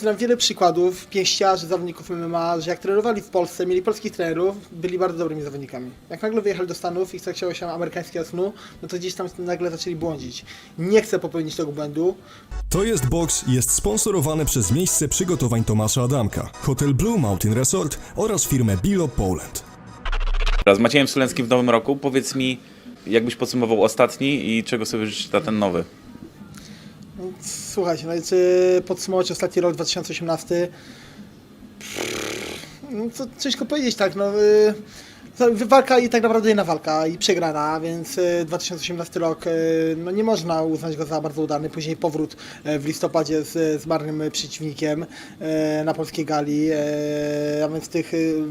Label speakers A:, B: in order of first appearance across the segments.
A: znam wiele przykładów pięściarzy, zawodników MMA, że jak trenowali w Polsce, mieli polskich trenerów, byli bardzo dobrymi zawodnikami. Jak nagle wyjechali do Stanów i chciało się amerykańskiego snu, no to gdzieś tam nagle zaczęli błądzić. Nie chcę popełnić tego błędu,
B: To jest Box jest sponsorowane przez miejsce przygotowań Tomasza Adamka, Hotel Blue Mountain Resort oraz firmę Bilo Poland.
C: Z Maciejem Sulenskim w nowym roku. Powiedz mi, jakbyś podsumował ostatni i czego sobie życzysz na ten nowy?
A: Słuchajcie, no czy podsumować ostatni rok 2018? No ciężko powiedzieć tak, no y, walka i tak naprawdę jedna walka i przegrana, więc y, 2018 rok y, no nie można uznać go za bardzo udany. Później powrót y, w listopadzie z, z marnym przeciwnikiem y, na polskiej gali, y, a więc tych y, y,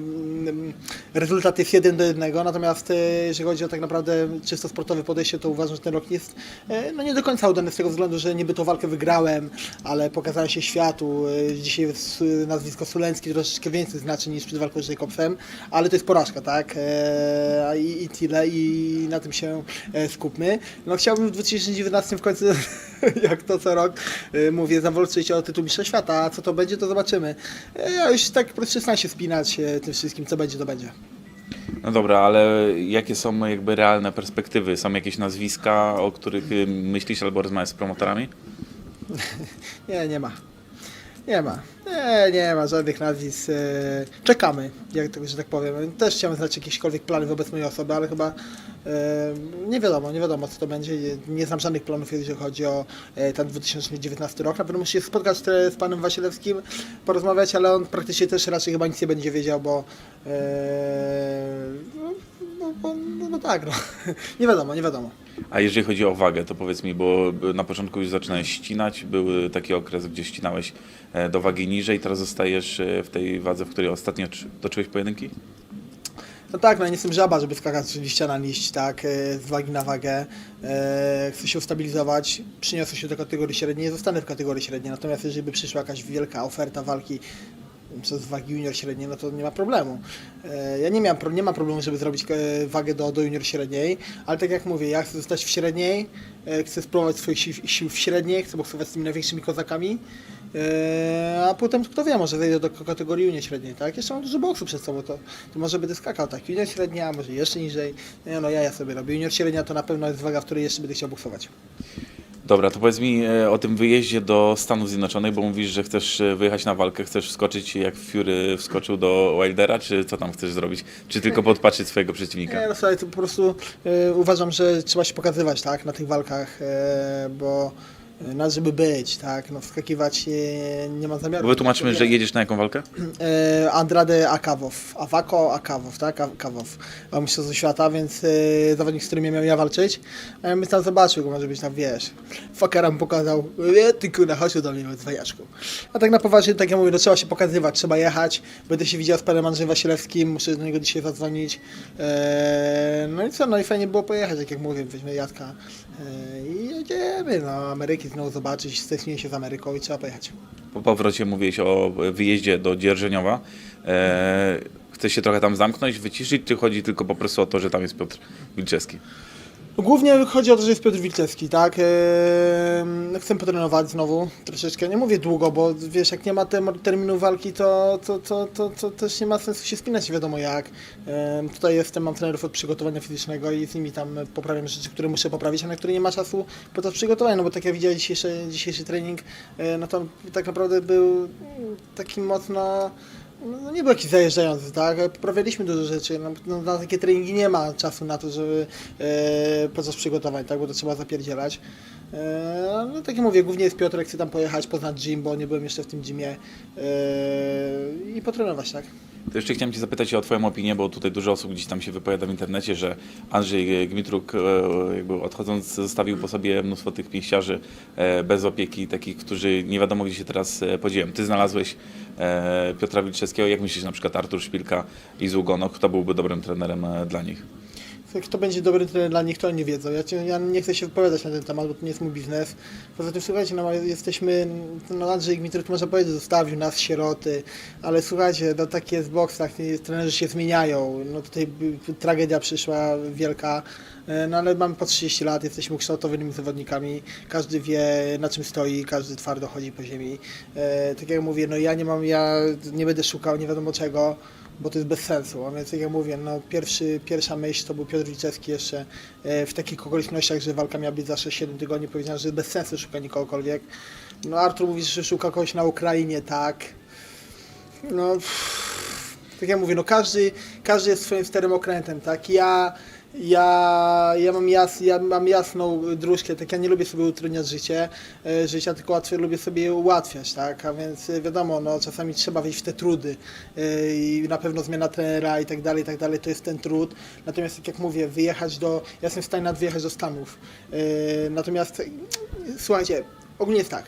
A: rezultat jest jeden do jednego, natomiast y, jeżeli chodzi o tak naprawdę czysto sportowe podejście, to uważam, że ten rok jest y, no nie do końca udany z tego względu, że niby tą walkę wygrałem, ale pokazałem się światu. Y, Dzisiaj nazwisko Sulencki troszeczkę więcej znaczy niż przed walką z Jacobsem, ale to jest porażka, tak? E, I, I tyle, i na tym się e, skupmy. No chciałbym w 2019 w końcu, jak to co rok, e, mówię, zawalczyć o tytuł mistrza świata, a co to będzie, to zobaczymy. E, Ja już tak przestań się spinać tym wszystkim, co będzie, to będzie.
C: No dobra, ale jakie są jakby realne perspektywy? Są jakieś nazwiska, o których y, myślisz albo rozmawiasz z promotorami?
A: Nie, nie ma. Nie ma. Nie, nie ma żadnych nazwisk. e, Czekamy, jak to, że tak powiem. Też chciałem znać jakiekolwiek plany wobec mojej osoby, ale chyba e, nie wiadomo, nie wiadomo co to będzie. Nie- znam żadnych planów, jeżeli chodzi o e, ten 2019 rok. Na pewno muszę się spotkać z panem Wasilewskim, porozmawiać, ale on praktycznie też raczej chyba nic nie będzie wiedział, bo no, no, no tak, no. nie wiadomo, nie wiadomo.
C: A jeżeli chodzi o wagę, to powiedz mi, bo na początku już zaczynałeś ścinać, był taki okres, gdzie ścinałeś e, do wagi niżej, teraz zostajesz e, w tej wadze, w której ostatnio czy- toczyłeś pojedynki?
A: No tak, no nie jestem żaba, żeby skakać z liścia na liść, tak, e, z wagi na wagę. Chcę się ustabilizować, przyniosę się do kategorii średniej, zostanę w kategorii średniej. Natomiast jeżeli by przyszła jakaś wielka oferta walki przez wagi junior średniej, no to nie ma problemu. E, Ja nie, miałem, nie mam problemu, żeby zrobić e, wagę do, do junior średniej, ale tak jak mówię, ja chcę zostać w średniej, e, chcę spróbować swoich sił, sił w średniej, chcę boksować z tymi największymi kozakami, a potem kto wie, może zejdę do kategorii junior średniej, tak? Jeszcze mam dużo boksu przed sobą, to, to może będę skakał, tak? Junior średnia, może jeszcze niżej, no ja, ja sobie robię. Junior średnia to na pewno jest waga, w której jeszcze będę chciał boksować.
C: Dobra, to powiedz mi e, o tym wyjeździe do Stanów Zjednoczonych, bo mówisz, że chcesz e, wyjechać na walkę, chcesz wskoczyć jak Fury wskoczył do Wildera, czy co tam chcesz zrobić? Czy tylko podpatrzeć swojego przeciwnika?
A: Nie, no słuchaj, to po prostu e, uważam, że trzeba się pokazywać, tak, na tych walkach, e, bo na żeby być, tak, no wskakiwać e, nie ma zamiaru.
C: Bo wytłumaczmy, że jedziesz na jaką walkę?
A: E, Andrade Akawow, Awako Akawow, tak, Akawow, mistrzostwo świata, więc zawodnik, z którym ja miałem ja walczyć, a ja bym tam zobaczył go, może być tam, wiesz, fakera mu pokazał, e, ty kurna, chodź do mnie, zwajaszku. A tak na poważnie, tak jak mówię, no, trzeba się pokazywać, trzeba jechać, będę się widział z panem Andrzejem Wasilewskim, muszę do niego dzisiaj zadzwonić, no i co, no i fajnie było pojechać, tak jak mówię, weźmy Jadka e, i jedziemy, no, Ameryki znowu zobaczyć, stęsknię się z Ameryką i trzeba pojechać.
C: Po powrocie mówiłeś o wyjeździe do Dzierżeniowa. E, chcesz się trochę tam zamknąć, wyciszyć, czy chodzi tylko po prostu o to, że tam jest Piotr Wilczewski?
A: Głównie chodzi o to, że jest Piotr Wilczewski, tak? Eee, chcę potrenować znowu troszeczkę. Nie mówię długo, bo wiesz, jak nie ma terminu walki, to, to, to, to, to też nie ma sensu się spinać, wiadomo jak. Eee, tutaj jestem, mam trenerów od przygotowania fizycznego i z nimi tam poprawiam rzeczy, które muszę poprawić, a na które nie ma czasu podczas przygotowania, no bo tak jak widziałeś dzisiejszy, dzisiejszy trening, e, no to tak naprawdę był taki mocno no, nie był jakiś zajeżdżający, tak? Poprawialiśmy dużo rzeczy. No, no, na takie treningi nie ma czasu na to, żeby e, podczas przygotowań, tak? Bo to trzeba zapierdzielać. E, no tak jak mówię, głównie jest Piotr, chcę tam pojechać, poznać gym, bo nie byłem jeszcze w tym gymie e, i potrenować, tak?
C: To jeszcze chciałem Cię zapytać o Twoją opinię, bo tutaj dużo osób gdzieś tam się wypowiada w internecie, że Andrzej Gmitruk e, jakby odchodząc zostawił po sobie mnóstwo tych pięściarzy e, bez opieki, takich, którzy nie wiadomo gdzie się teraz e, podzieją. Ty znalazłeś e, Piotra Wilczewskiego, jak myślisz na przykład Artur Szpilka i Zługonok, kto byłby dobrym trenerem e, dla nich?
A: Kto będzie dobry trener dla nich, to oni wiedzą. Ja, ja nie chcę się wypowiadać na ten temat, bo to nie jest mój biznes. Poza tym, słuchajcie, no, jesteśmy, no Andrzej Gmitruk, można powiedzieć, zostawił nas, sieroty, ale słuchajcie, no taki jest boks, tak, trenerzy się zmieniają. No tutaj tragedia przyszła wielka, e, no ale mamy po 30 lat, jesteśmy ukształtowanymi zawodnikami, każdy wie na czym stoi, każdy twardo chodzi po ziemi. E, tak jak mówię, no ja nie mam, ja nie będę szukał nie wiadomo czego, bo to jest bez sensu. A więc jak ja mówię, no pierwszy, pierwsza myśl to był Piotr Wilczewski jeszcze e, w takich okolicznościach, że walka miała być za 6-7 tygodni, powiedziałem, że bez sensu szukać kogokolwiek. No Artur mówi, że szuka kogoś na Ukrainie, tak. No, pff, tak jak mówię, no każdy, każdy jest swoim starym okrętem, tak. Ja, ja, ja, mam jas, ja mam jasną dróżkę, tak? Ja nie lubię sobie utrudniać życie, e, życia, tylko łatwiej lubię sobie je ułatwiać, tak, a więc e, wiadomo, no czasami trzeba wejść w te trudy e, i na pewno zmiana trenera i tak dalej, i tak dalej, to jest ten trud, natomiast tak jak mówię, wyjechać do, ja jestem w stanie nawet wyjechać do Stanów, e, natomiast słuchajcie, ogólnie jest tak,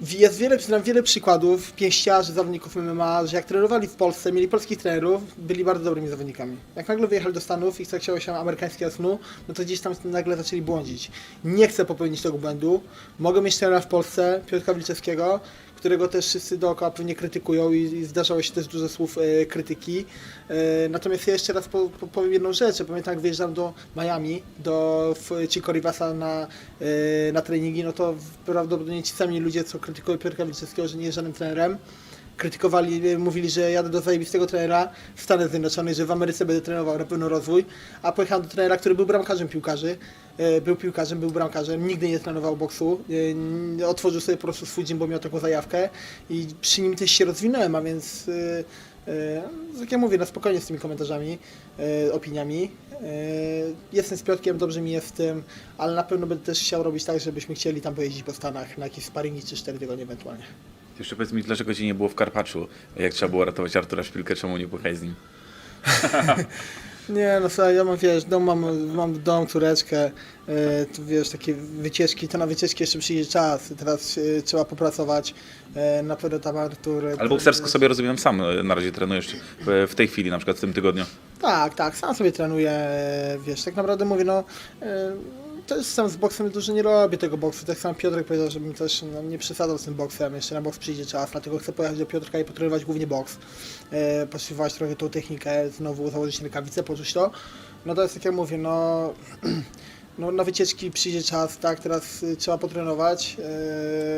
A: jest wiele, znam wiele przykładów pięściarzy, zawodników MMA, że jak trenowali w Polsce, mieli polskich trenerów, byli bardzo dobrymi zawodnikami. Jak nagle wyjechali do Stanów i chciało się amerykańskiego snu, no to gdzieś tam nagle zaczęli błądzić. Nie chcę popełnić tego błędu. Mogę mieć trenera w Polsce, Piotra Wilczewskiego, którego też wszyscy dookoła pewnie krytykują i, i zdarzało się też dużo słów e, krytyki. E, natomiast ja jeszcze raz po, po, powiem jedną rzecz. Ja Pamiętam, jak wyjeżdżam do Miami, do w- Chico Rivasa na, e, na treningi, no to prawdopodobnie ci sami ludzie, co krytykują Piotra Wilczewskiego, że nie jest żadnym trenerem, krytykowali, e, mówili, że jadę do zajebistego trenera w Stanach Zjednoczonych, że w Ameryce będę trenował na pewno rozwój, a pojechałem do trenera, który był bramkarzem piłkarzy, e, był piłkarzem, był bramkarzem, nigdy nie trenował boksu, e, otworzył sobie po prostu swój gym, bo miał taką zajawkę i przy nim też się rozwinąłem, a więc e, e, jak ja mówię, na spokojnie z tymi komentarzami, opiniami. Jestem z Piotkiem, dobrze mi jest w tym, ale na pewno będę też chciał robić tak, żebyśmy chcieli tam pojeździć po Stanach na jakieś sparingi czy 4 tygodnie ewentualnie.
C: Jeszcze powiedz mi, dlaczego cię nie było w Karpaczu, jak trzeba było ratować Artura Szpilkę, czemu nie pojechałeś z nim?
A: Nie, no słuchaj, ja mam, wiesz, dom, mam, mam dom, córeczkę, e, tu, wiesz, takie wycieczki, to na wycieczki jeszcze przyjdzie czas, teraz e, trzeba popracować, e, na pewno tam Artur...
C: Ale boksersko sobie rozumiem sam na razie trenujesz w, w tej chwili, na przykład w tym tygodniu.
A: Tak, tak, sam sobie trenuję, wiesz, tak naprawdę mówię, no, jest sam z boksem dużo nie robię tego boksu, tak samo Piotrek powiedział, żebym też no, nie przesadzał z tym boksem, jeszcze na boks przyjdzie czas, dlatego chcę pojechać do Piotrka i potrenować głównie boks, e, poszlifować trochę tą technikę, znowu założyć rękawice, poczuć to, no to jest tak jak mówię, no... No, na wycieczki przyjdzie czas, tak, teraz y, trzeba potrenować.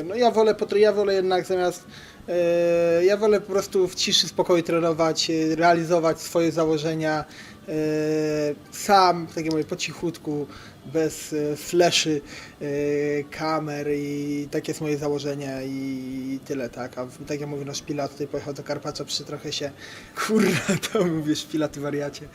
A: E, no ja wolę, ja wolę jednak zamiast, e, ja wolę po prostu w ciszy, spokoju trenować, e, realizować swoje założenia e, sam, tak jak mówię, po cichutku, bez e, fleszy, kamer i takie jest moje założenie i tyle, tak. A tak jak mówię, no Szpila tutaj pojechał do Karpacza, przy trochę się, kurwa, to mówię, Szpila, ty wariacie,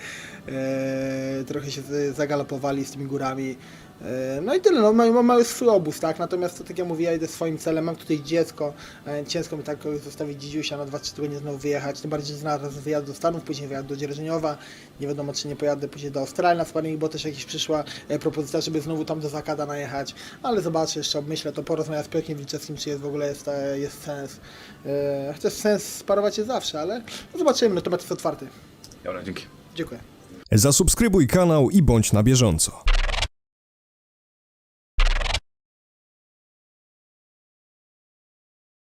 A: e, trochę się zagalopowali z tymi górami. E, No i tyle, no mają, mają swój obóz, tak, natomiast to, tak jak mówię, ja idę swoim celem, mam tutaj dziecko, e, ciężko mi tak zostawić dzidziusia na 2-3 tygodnie znowu wyjechać, tym bardziej, znalazł wyjazd do Stanów, później wyjazd do Dzierżoniowa, nie wiadomo czy nie pojadę później do Australii na sparing, bo też jakieś przyszła propozycja, żeby znowu tam do Zakada najechać, ale zobaczę jeszcze, obmyślę to, porozmawiam z Piotrkiem Wilczewskim, czy jest w ogóle jest, jest sens, e, chociaż sens sparować jest zawsze, ale no zobaczymy, no temat jest otwarty.
C: Dobra, dzięki.
A: Dziękuję.
B: Zasubskrybuj kanał i bądź na bieżąco.